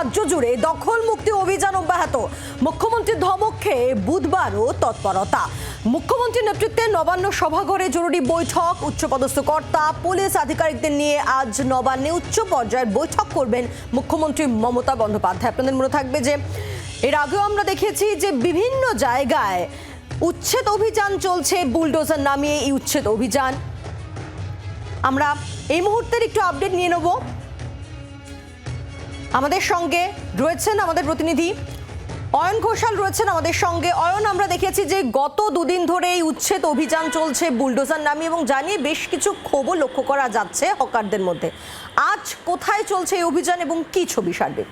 রাজ্য জুড়ে দখল মুক্তি অভিযান অব্যাহত। মুখ্যমন্ত্রীর ধমক খেয়ে বুধবারও তৎপরতা। মুখ্যমন্ত্রীর নেতৃত্বে নবান্ন সভাঘরে জরুরি বৈঠক। উচ্চপদস্থ কর্তা, পুলিশ আধিকারিকদের নিয়ে আজ নবান্নে উচ্চ পর্যায়ের বৈঠক করবেন মুখ্যমন্ত্রী মমতা বন্দ্যোপাধ্যায়। আপনাদের মনে থাকবে যে, এর আগেও আমরা দেখেছি যে বিভিন্ন জায়গায় উচ্ছেদ অভিযান চলছে, বুলডোজার নামিয়ে এই উচ্ছেদ অভিযান। আমরা এই মুহূর্তের একটু আপডেট নিয়ে নেব। আমাদের সঙ্গে রয়েছেন আমাদের প্রতিনিধি। অয়ন ঘোষাল রয়েছেন আমাদের সঙ্গে। অয়ন, আমরা দেখেছি যে গত দুদিন ধরে এই উচ্ছেদ অভিযান চলছে বুলডোজার নামে এবং জানিয়ে বেশ কিছু ক্ষোভও লক্ষ্য করা যাচ্ছে হকারদের মধ্যে। আজ কোথায় চলছে এই অভিযান এবং কি ছবি সার্বিক?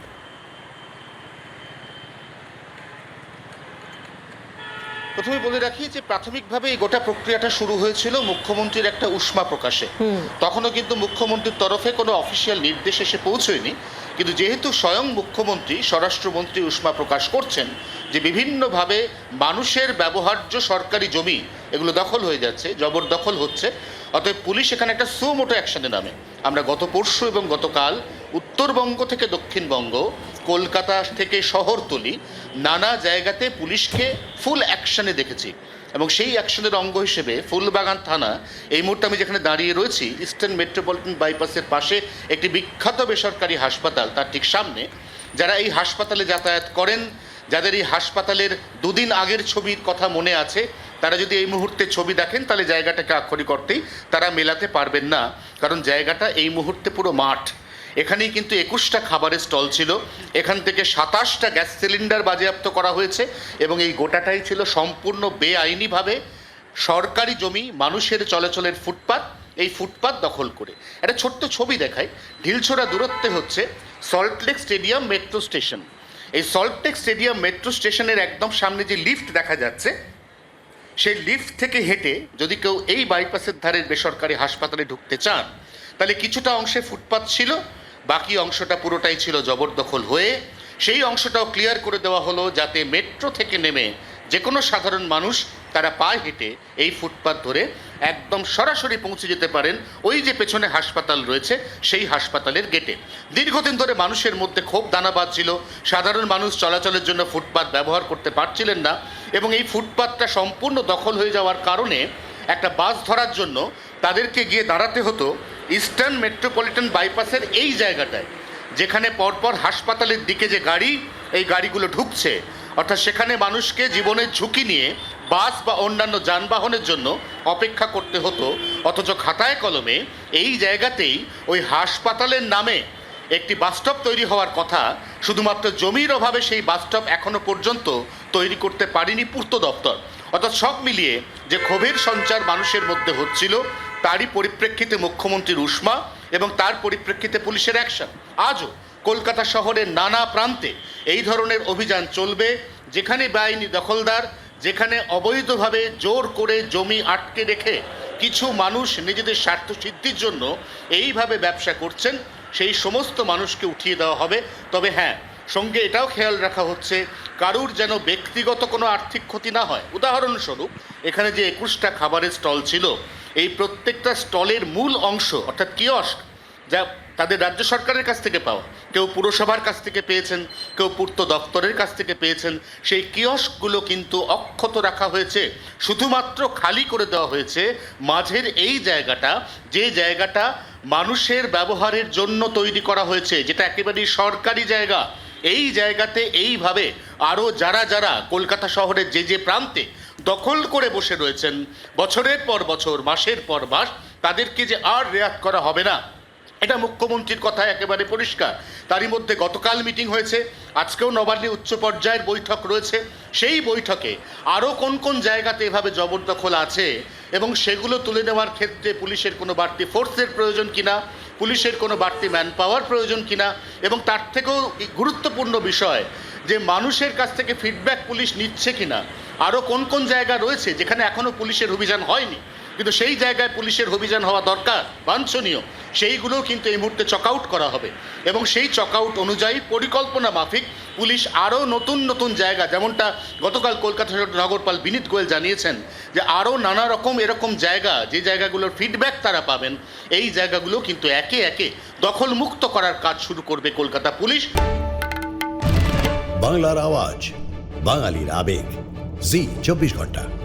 প্রথমে বলে রাখি যে প্রাথমিকভাবে এই গোটা প্রক্রিয়াটা শুরু হয়েছিল মুখ্যমন্ত্রীর একটা উষ্মা প্রকাশে। তখনও কিন্তু মুখ্যমন্ত্রীর তরফে কোনো অফিসিয়াল নির্দেশ এসে পৌঁছয়নি। কিন্তু যেহেতু স্বয়ং মুখ্যমন্ত্রী স্বরাষ্ট্রমন্ত্রী উষ্মা প্রকাশ করছেন যে বিভিন্নভাবে মানুষের ব্যবহার্য সরকারি জমি এগুলো দখল হয়ে যাচ্ছে জবরদখল হচ্ছে অতএব পুলিশ এখানে একটা সুমোটো অ্যাকশনে নামে। আমরা গত পরশু এবং গতকাল উত্তরবঙ্গ থেকে দক্ষিণবঙ্গ কলকাতা থেকে শহরতলি নানা জায়গাতে পুলিশকে ফুল অ্যাকশনে দেখেছি। এবং সেই অ্যাকশনের অঙ্গ হিসেবে ফুলবাগান থানা, এই মুহূর্তে আমি যেখানে দাঁড়িয়ে রয়েছি ইস্টার্ন মেট্রোপলিটন বাইপাসের পাশে একটি বিখ্যাত বেসরকারি হাসপাতাল, তার ঠিক সামনে। যারা এই হাসপাতালে যাতায়াত করেন, যাদের এই হাসপাতালের দুদিন আগের ছবির কথা মনে আছে, তারা যদি এই মুহূর্তে ছবি দেখেন, তাহলে জায়গাটাকে আক্ষরিক অর্থেই তারা মেলাতে পারবেন না। কারণ জায়গাটা এই মুহূর্তে পুরো মাঠ। এখানেই কিন্তু একুশটা খাবারের স্টল ছিল। এখান থেকে সাতাশটা গ্যাস সিলিন্ডার বাজেয়াপ্ত করা হয়েছে এবং এই গোটাটাই ছিল সম্পূর্ণ বেআইনিভাবে সরকারি জমি, মানুষের চলাচলের ফুটপাত, এই ফুটপাত দখল করে। একটা ছোট্ট ছবি দেখায় ঢিলছোড়া দূরত্বে হচ্ছে সল্টলেক স্টেডিয়াম মেট্রো স্টেশন এই সল্টলেক স্টেডিয়াম মেট্রো স্টেশনের একদম সামনে যে লিফট দেখা যাচ্ছে, সেই লিফট থেকে হেঁটে যদি কেউ এই বাইপাসের ধারের বেসরকারি হাসপাতালে ঢুকতে চান, তাহলে কিছুটা অংশে ফুটপাত ছিল। বাকি অংশটা পুরোটাই ছিল জবরদখল হয়ে, সেই অংশটাও ক্লিয়ার করে দেওয়া হলো যাতে মেট্রো থেকে নেমে যে কোনো সাধারণ মানুষ তারা পায়ে হেঁটে এই ফুটপাত ধরে একদম সরাসরি পৌঁছে যেতে পারেন ওই যে পেছনে হাসপাতাল রয়েছে, সেই হাসপাতালের গেটে দীর্ঘদিন ধরে মানুষের মধ্যে ক্ষোভ দানা বাঁধছিল, সাধারণ মানুষ চলাচলের জন্য ফুটপাত ব্যবহার করতে পারছিলেন না এবং এই ফুটপাতটা সম্পূর্ণ দখল হয়ে যাওয়ার কারণে একটা বাস ধরার জন্য তাদেরকে গিয়ে দাঁড়াতে হতো ইস্টার্ন মেট্রোপলিটন বাইপাসের এই জায়গাটায়, যেখানে পরপর হাসপাতালের দিকে যে গাড়ি, এই গাড়িগুলো ঢুকছে, অর্থাৎ সেখানে মানুষকে জীবনের ঝুঁকি নিয়ে বাস বা অন্যান্য যানবাহনের জন্য অপেক্ষা করতে হতো, অথচ খাতায় কলমে এই জায়গাতেই ওই হাসপাতালের নামে একটি বাসস্টপ তৈরি হওয়ার কথা, শুধুমাত্র জমির অভাবে সেই বাসস্টপ এখনও পর্যন্ত তৈরি করতে পারেনি পূর্ত দপ্তর। অর্থাৎ সব মিলিয়ে যে ক্ষোভের সঞ্চার মানুষের মধ্যে হচ্ছিল তারই পরিপ্রেক্ষিতে মুখ্যমন্ত্রীর উষ্মা এবং তার পরিপ্রেক্ষিতে পুলিশের অ্যাকশন। আজও কলকাতা শহরের নানা প্রান্তে এই ধরনের অভিযান চলবে, যেখানে বেআইনি দখলদার, যেখানে অবৈধভাবে জোর করে জমি আটকে রেখে কিছু মানুষ নিজেদের স্বার্থ সিদ্ধির জন্য এইভাবে ব্যবসা করছেন, সেই সমস্ত মানুষকে উঠিয়ে দেওয়া হবে। তবে হ্যাঁ সঙ্গে এটাও খেয়াল রাখা হচ্ছে, কারুর যেন ব্যক্তিগত কোনো আর্থিক ক্ষতি না হয়। উদাহরণস্বরূপ, এখানে যে একুশটা খাবারের স্টল ছিল এই প্রত্যেকটা স্টলের মূল অংশ, অর্থাৎ কিয়স্ক, যা তাদের রাজ্য সরকারের কাছ থেকে পাওয়া। কেউ পুরসভার কাছ থেকে পেয়েছেন, কেউ পূর্ত দপ্তরের কাছ থেকে পেয়েছেন। সেই কিয়স্কগুলো কিন্তু অক্ষত রাখা হয়েছে, শুধুমাত্র খালি করে দেওয়া হয়েছে মাঝের এই জায়গাটা, যে জায়গাটা মানুষের ব্যবহারের জন্য তৈরি করা হয়েছে, যেটা একেবারেই সরকারি জায়গা। এই জায়গাতে এইভাবে আরও যারা যারা কলকাতা শহরের যে যে প্রান্তে দখল করে বসে রয়েছেন। বছরের পর বছর, মাসের পর মাস তাদেরকে যে আর রেয়াত করা হবে না, এটা মুখ্যমন্ত্রীর কথা একেবারে পরিষ্কার। তারই মধ্যে গতকাল মিটিং হয়েছে, আজকেও নবান্নে উচ্চ পর্যায়ের বৈঠক রয়েছে। সেই বৈঠকে আরও কোন কোন জায়গাতে এভাবে জবরদখল আছে এবং সেগুলো তুলে নেওয়ার ক্ষেত্রে পুলিশের কোনো বাড়তি ফোর্সের প্রয়োজন কিনা, পুলিশের কোনো বাড়তি ম্যান পাওয়ার প্রয়োজন কিনা এবং তার থেকেও গুরুত্বপূর্ণ বিষয় যে মানুষের কাছ থেকে ফিডব্যাক পুলিশ নিচ্ছে কিনা আরও কোন কোন জায়গা রয়েছে যেখানে এখনও পুলিশের অভিযান হয়নি? কিন্তু সেই জায়গায় পুলিশের অভিযান হওয়া দরকার, বাঞ্ছনীয়। সেইগুলোও কিন্তু এই মুহূর্তে চক আউট করা হবে। এবং সেই চক আউট অনুযায়ী পরিকল্পনা মাফিক পুলিশ আরও নতুন নতুন জায়গা, যেমনটা গতকাল কলকাতা নগরপাল বিনীত গোয়েল জানিয়েছেন, যে আরও নানা রকম এরকম জায়গা, যে জায়গাগুলোর ফিডব্যাক তারা পাবেন, এই জায়গাগুলো কিন্তু একে একে দখলমুক্ত করার কাজ শুরু করবে কলকাতা পুলিশ। বাংলার আওয়াজ, বাঙালির আবেগ। জি চব্বিশ ঘণ্টা।